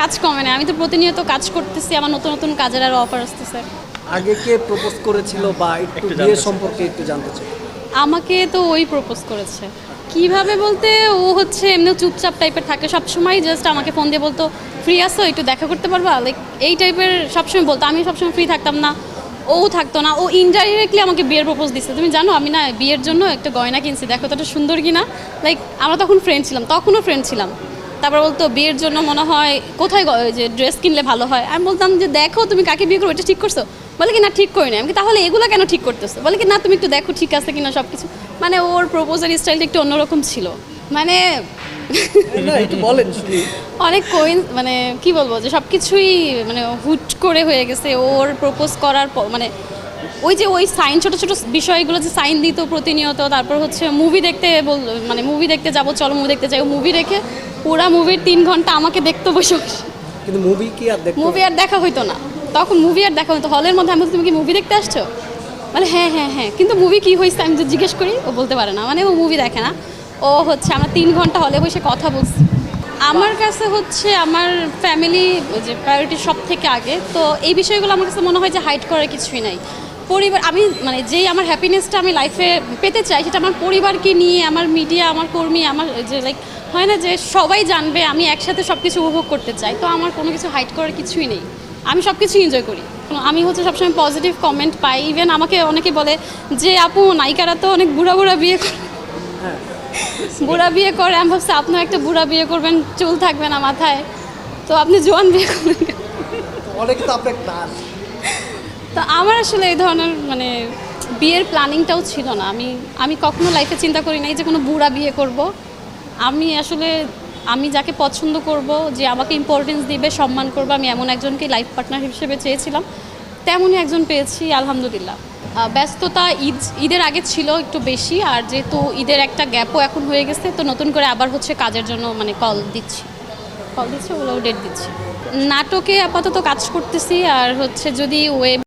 কাজ কমে না। আমি তো প্রতিনিয়ত কাজ করতেছি আমার নতুন নতুন কাজের আরও অফার আসতেছে। আগে কে প্রপোজ করেছিল বা একটু বিয়ের সম্পর্কে একটু জানতে চাই। আমাকে তো ওই প্রপোজ করেছে। কীভাবে বলতে ও হচ্ছে এমনি চুপচাপ টাইপের থাকে। সবসময় জাস্ট আমাকে ফোন দিয়ে বলতো ফ্রি আসো একটু দেখা করতে পারবা? লাইক এই টাইপের সবসময় বলতো। আমি সবসময় ফ্রি থাকতাম না। ও থাকতো না। ও ইনডাইরেক্টলি আমাকে বিয়ের প্রপোজ দিচ্ছে তুমি জানো আমি না বিয়ের জন্য একটা গয়না কিনছি। দেখো তো এটা সুন্দর কিনা। লাইক আমরা তখন ফ্রেন্ড ছিলাম। তখনও ফ্রেন্ড ছিলাম। তারপর বলতো বিয়ের জন্য মনে হয় কোথায় যে ড্রেস কিনলে ভালো হয়? আমি বলতাম যে দেখো তুমি কাকে বিয়ে করো এটা ঠিক করছ? বলে কি না ঠিক করি না আমি তাহলে এগুলো কেন ঠিক করতেছো? বলে কি না তুমি একটু দেখো ঠিক আছে কিনা সব কিছু মানে ওর প্রপোজাল স্টাইলটা একটু অন্যরকম ছিল। মানে বলেন অনেক কোইন মানে কি বলব যে সব কিছুই মানে হুট করে হয়ে গেছে। ওর প্রপোজ করার পর মানে ওই যে ওই সাইন ছোট ছোট বিষয়গুলো যে সাইন দিত প্রতিনিয়ত তারপর হচ্ছে মুভি দেখতে বল মানে মুভি দেখতে যাব চলো মুভি দেখতে যাই। মুভি রেখে পুরা মুভির তিন ঘণ্টা আমাকে দেখতে বসে কিন্তু মুভি কি আর দেখতে মুভি আর দেখা হইতো না। তখন মুভি আর দেখা হতো হলের মধ্যে আমি তুমি কি মুভি দেখতে আসছো? মানে হ্যাঁ হ্যাঁ হ্যাঁ। কিন্তু মুভি কি হয়েছে আমি যদি জিজ্ঞেস করি ও বলতে পারে না। মানে ও মুভি দেখে না। ও হচ্ছে আমরা তিন ঘণ্টা হলে বসে কথা বলছি। আমার কাছে হচ্ছে আমার ফ্যামিলি যে প্রায়োরিটি সব থেকে আগে। তো এই বিষয়গুলো আমার কাছে মনে হয় যে হাইড করার কিছুই নাই। পরিবার আমি মানে যেই আমার হ্যাপিনেসটা আমি লাইফে পেতে চাই সেটা আমার পরিবারকে নিয়ে আমার মিডিয়া আমার কর্মী আমার যে লাইক হয় না যে সবাই জানবে আমি একসাথে সব কিছু উপভোগ করতে চাই। তো আমার কোনো কিছু হাইড করার কিছুই নেই। আমি সব কিছু এনজয় করি। আমি হচ্ছে সবসময় পজিটিভ কমেন্ট পাই। ইভেন আমাকে অনেকে বলে যে আপু নায়িকারা তো অনেক বুড়া বুড়া বিয়ে করে। হ্যাঁ। বুড়া বিয়ে করে আমি ভাবছি আপনিও একটা বুড়া বিয়ে করবেন চুল থাকবে না মাথায়। তো আপনি জোয়ান বিয়ে করবেন? অনেক তো আপনার তো আমার আসলে এই ধরনের মানে বিয়ের প্ল্যানিংটাও ছিল না। আমি আমি কখনো লাইফে চিন্তা করি নাই যে কোনো বুড়া বিয়ে করব। আমি আসলে, আমি যাকে পছন্দ করব, যে আমাকে ইম্পর্টেন্স দিবে, সম্মান করবে, আমি এমন একজনকে লাইফ পার্টনার হিসেবে চেয়েছিলাম, তেমনই একজন পেয়েছি, আলহামদুলিল্লাহ। ব্যস্ততা ঈদ, ঈদের আগে ছিল একটু বেশি, আর যেহেতু ঈদের একটা গ্যাপও এখন হয়ে গেছে, তো নতুন করে আবার হচ্ছে কাজের জন্য মানে কল দিচ্ছি। কল দিচ্ছি ওগুলো ডেট দিচ্ছি। নাটকে আপাতত কাজ করতেছি, আর হচ্ছে যদি ওয়েব